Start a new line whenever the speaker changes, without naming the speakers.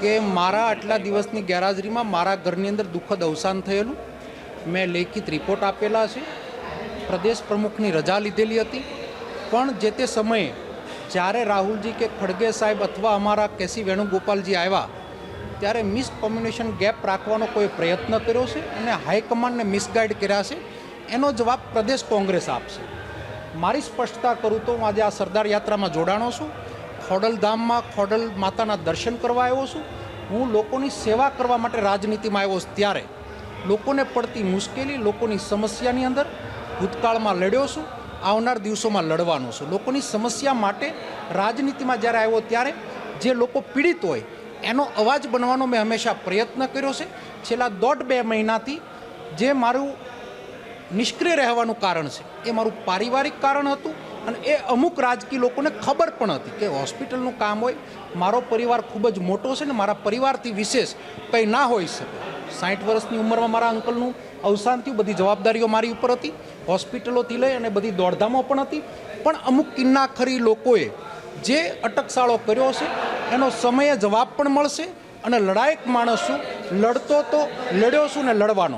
કે મારા આટલા દિવસની ગેરહાજરીમાં મારા ઘરની અંદર દુઃખદ અવસાન થયેલું. મેં લેખિત રિપોર્ટ આપેલા છે. પ્રદેશ પ્રમુખની રજા લીધેલી હતી. પણ જે તે સમયે જ્યારે રાહુલજી કે ખડગે સાહેબ અથવા અમારા કેસી વેણુગોપાલજી આવ્યા, ત્યારે મિસ કોમ્યુનિકેશન ગેપ રાખવાનો કોઈ પ્રયત્ન કર્યો છે અને હાઈકમાન્ડને મિસગાઈડ કર્યા છે? એનો જવાબ પ્રદેશ કોંગ્રેસ આપશે. મારી સ્પષ્ટતા કરું તો હું આજે આ સરદાર યાત્રામાં જોડાણો છું. ખોડલધામમાં ખોડલ માતાના દર્શન કરવા આવ્યો છું. હું લોકોની સેવા કરવા માટે રાજનીતિમાં આવ્યો છું ત્યારે. લોકોને પડતી મુશ્કેલી, લોકોની સમસ્યાની અંદર ભૂતકાળમાં લડ્યો છું. આવનાર દિવસોમાં લડવાનો છું. લોકોની સમસ્યા માટે રાજનીતિમાં જ્યારે આવ્યો ત્યારે જે લોકો પીડિત હોય, એનો અવાજ બનવાનો મેં હંમેશા પ્રયત્ન કર્યો છે. છેલ્લા દોઢ બે મહિનાથી જે મારું નિષ્ક્રિય રહેવાનું કારણ છે, એ મારું પારિવારિક કારણ હતું. અને એ અમુક રાજકીય લોકોને ખબર પણ હતી કે હોસ્પિટલનું કામ હોય, મારો પરિવાર ખૂબ જ મોટો છે ને મારા પરિવારથી વિશેષ કંઈ ના હોઈ શકે. સાઠ વર્ષની ઉંમરમાં મારા અંકલનું અવસાન થયું, બધી જવાબદારીઓ મારી ઉપર હતી. હોસ્પિટલોથી લઈ અને બધી દોડધામો પણ હતી. પણ અમુક કિન્નાખરી લોકોએ જે અટકશાળો કર્યો છે એનો સમયે જવાબ પણ મળશે અને લડાયક માણસ છું લડતો તો લડ્યો છું ને લડવાનો.